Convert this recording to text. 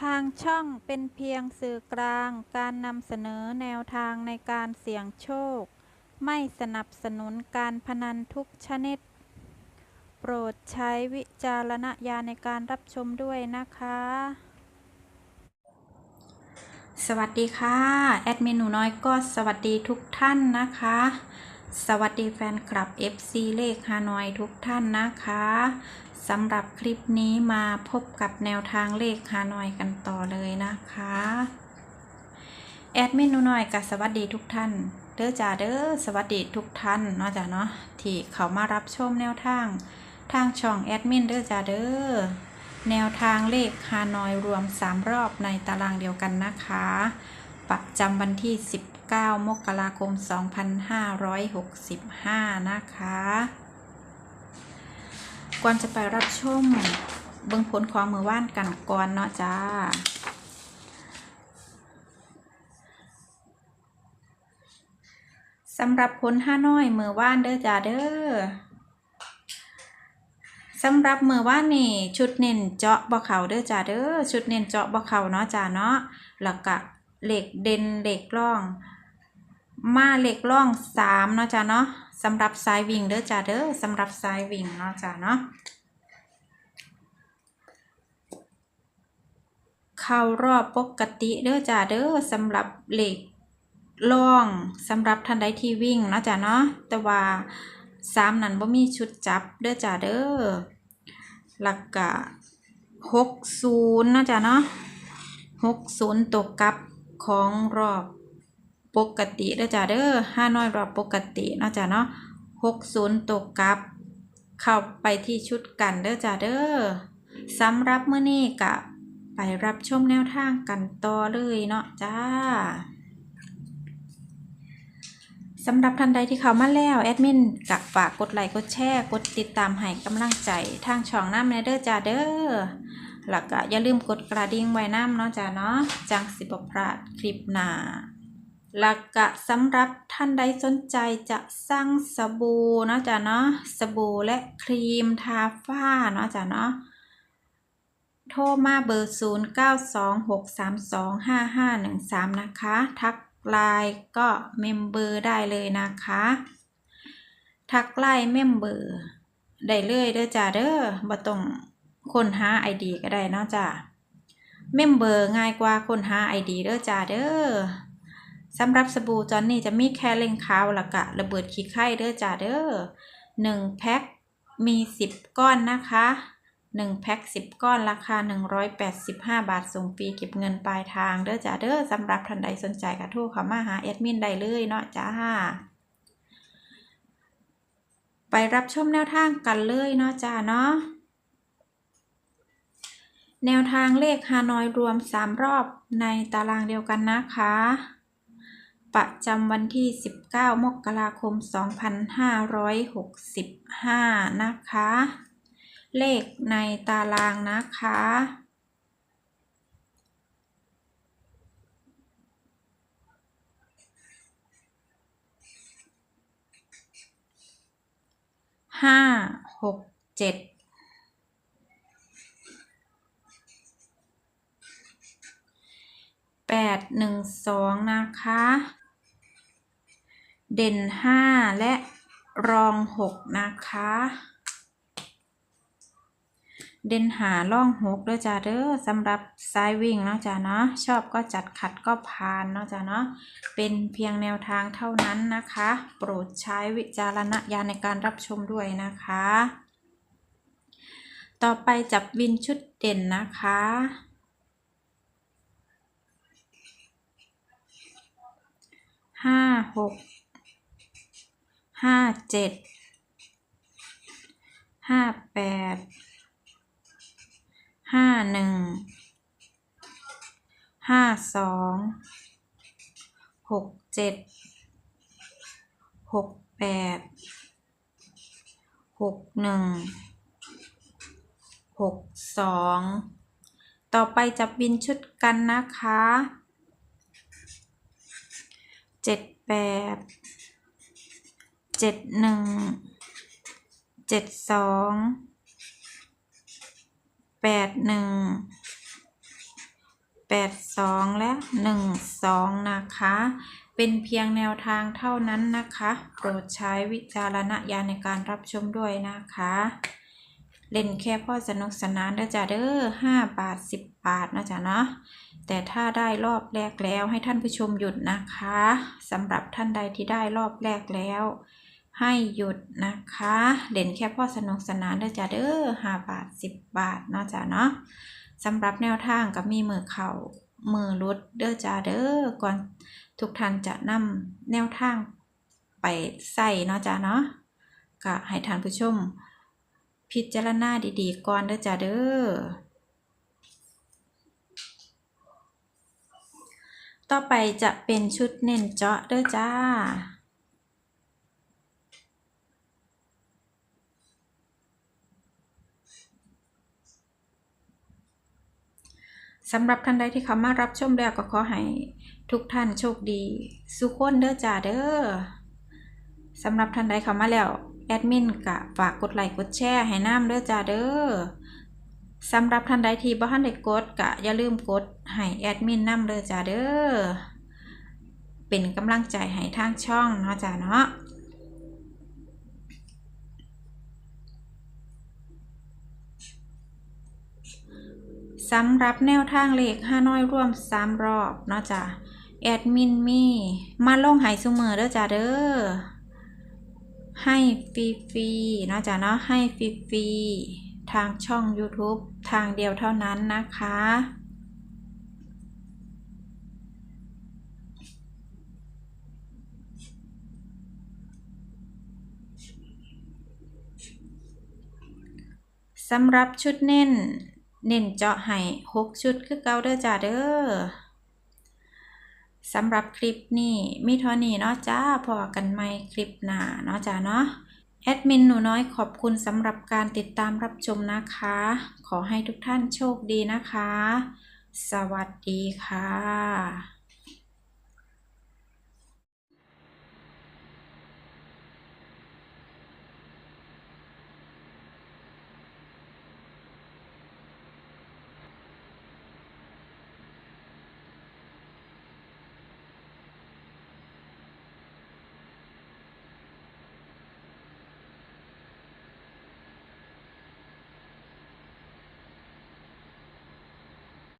ทางช่องเป็นเพียงสื่อกลางการนำเสนอแนวทางในการเสี่ยงโชค ไม่สนับสนุนการพนันทุกชนิด โปรดใช้วิจารณญาณในการรับชมด้วยนะคะ สวัสดีค่ะ แอดมินหนูน้อยก็สวัสดีทุกท่านนะคะ สวัสดีแฟนคลับ FC เลขฮานอยทุกท่านนะคะ สำหรับคลิปนี้มาพบกับแนวทางเลขฮานอยกันต่อเลยนะคะ แอดมินหนูน้อยกับสวัสดีทุกท่าน เด้อจ้าเด้อสวัสดีทุกท่านเนาะจ้าเนาะที่เขามารับชมแนวทาง ทางช่องแอดมินเด้อจ้าเด้อแนวทางเลขฮานอยรวม 3 รอบในตารางเดียวกันนะคะ ประจำวันที่ 19 มกราคม 2565 นะคะ ก่อนจะไปรับชมเบื้องผลของมือว่านกันก่อนเนาะจ้าสำหรับผลห้าน้อยมือว่านเด้อจ้าเด้อสำหรับมือว่านนี่ชุดเน้นเจาะบ่เขาเด้อจ้าเด้อชุดเน้นเจาะบ่เขาเนาะจ้าเนาะแล้วก็เหล็กเด่นเหล็กร่อง มาเหล็กร่องสามเนาะจ้าเนาะสำหรับสายวิ่งเด้อจ้าเด้อสำหรับสายวิ่งเนาะจ้าเนาะเข้ารอบปกติเด้อจ้าเด้อสำหรับเหล็กร่องสำหรับทันใดที่วิ่งเนาะจ้าเนาะแต่ว่าสามนั้นบ่มีชุดจับเด้อจ้าเด้อหลักกะหกศูนย์นะจ๊ะเนาะหกศูนย์ตกกับของรอบ ปกติเด้อจ้ะเด้อห้าน้อยรอบปกติเนาะจ๊ะเนาะหกศูนย์ตกกับ เข้าไปที่ชุดกันเด้อจ้ะเด้อสำหรับเมื้อนี้กะไปรับชมแนวทางกันต่อเลยเนาะจ้าสำหรับท่านใดที่เข้ามาแล้วแอดมินกับฝากกดไลค์กดแชร์กดติดตามให้กำลังใจทางช่องน้ำในเด้อจ้าเด้อแล้วก็อย่าลืมกดกระดิ่งไว้น้ำเนาะจ้าเนาะจังสิบพลาดคลิปหน้า แล้วก็สำหรับท่านใดสนใจจะสั่งสบู่เนาะจ้าเนาะสบู่และครีมทาฝ้าเนาะจ้าเนาะโทรมาเบอร์ 0 9 2 6 3 2 5 5 1 3 นะคะ ทักไลน์ก็เมมเบอร์ได้เลยนะคะ ทักไลน์เมมเบอร์ได้เลยเด้อจ้าเด้อบ่ต้องค้นหา ID ก็ได้เนาะจ้าเมมเบอร์ง่ายกว่าค้นหา ID เด้อจ้าเด้อ สำหรับสบู่จอนนี่จะมีแค่เล่งขาวล้วก็ระเบิดขี้ไข่เด้อจ้าเด้อหนึ่งแพ็คมี 10 ก้อนนะคะ1แพ็ค10 ก้อนราคา 185 บาทส่งฟรีเก็บเงินปลายทางเด้อจ้าเด้อสำหรับท่านใดสนใจก็โทรเข้ามาหาแอดมินได้เลยเนาะจ้า ไปรับชมแนวทางกันเลยเนาะจ้าเนาะแนวทางเลขฮานอยรวม 3 รอบในตารางเดียวกันนะคะ ประจำวันที่ 19 มกราคม 2565 นะคะ เลขในตารางนะคะ ห้าหกเจ็ดแปดหนึ่งสองนะคะ เด่นห้าและรองหกนะคะ เด่นหาล่องหกด้วยจ้าเด้อสำหรับสายวิ่งเนาะจ้าเนาะชอบก็จัดขัดก็ผ่านเนาะจ้าเนาะเป็นเพียงแนวทางเท่านั้นนะคะ โปรดใช้วิจารณญาณในการรับชมด้วยนะคะ ต่อไปจับวินชุดเด่นนะคะห้าหก ห้าเจ็ดห้าแปดห้าหนึ่งห้าสองหกเจ็ดหกแปดหกหนึ่งหกสองต่อไปจับบินชุดกันนะคะเจ็ดแปด เจ็ดหนึ่งเจ็ดสองแปดหนึ่ง82และ12นะคะ เป็นเพียงแนวทางเท่านั้นนะคะ โปรดใช้วิจารณญาณในการรับชมด้วยนะคะ เล่นแค่พ่อสนุกสนานเด้อจ้าเด้อ5บาท10บาทนะจ๊ะเนาะแต่ถ้าได้รอบแรกแล้วให้ท่านผู้ชมหยุดนะคะสำหรับท่านใดที่ได้รอบแรกแล้ว ให้หยุดนะคะเล่นแค่พ่อสนุกสนานเด้อจ้าเด้อ5บาท10บาทเนาะจ้ะเนาะสำหรับแนวทางก็มีมือเข่ามือรุดเด้อจ้าเด้อก่อนทุกท่านจะนำแนวทางไปใส่เนาะจ้าเนาะก็ให้ท่านผู้ชม พิจารณาดีๆก่อนเด้อจ้าเด้อต่อไปจะเป็นชุดเน้นเจาะเด้อจ้า สำหรับท่านใดที่เข้ามารับชมแล้วก็ขอให้ทุกท่านโชคดี สุขคนเด้อจ้าเด้อสำหรับท่านใดเข้ามาแล้ว แอดมินกะฝากกดไลค์กดแชร์ให้น้ำเด้อจ้าเด้อสำหรับท่านใดที่บ่ทันได้กดกะอย่าลืมกดให้แอดมินน้ำเด้อจ้าเด้อเป็นกำลังใจให้ทางช่องเนาะจ้าเนาะ สำหรับแนวทางเลขห้าน้อยร่วมสามรอบเนาะจ้ะแอดมินมีมาลงหายซุมือเด้อจ้ะเด้อให้ฟรีๆเนาะจ้ะเนาะให้ฟรีๆทางช่อง YouTube ทางเดียวเท่านั้นนะคะสำหรับชุดเน้น เน้นเจาะให้6ชุดคือเก่าเด้อจ้าเด้อสำหรับคลิปนี้มีเท่านี้เนาะจ้าพอกันใหม่คลิปหน้าเนาะจ้าเนาะแอดมินหนูน้อยขอบคุณสำหรับการติดตามรับชมนะคะ ขอให้ทุกท่านโชคดีนะคะ สวัสดีค่ะ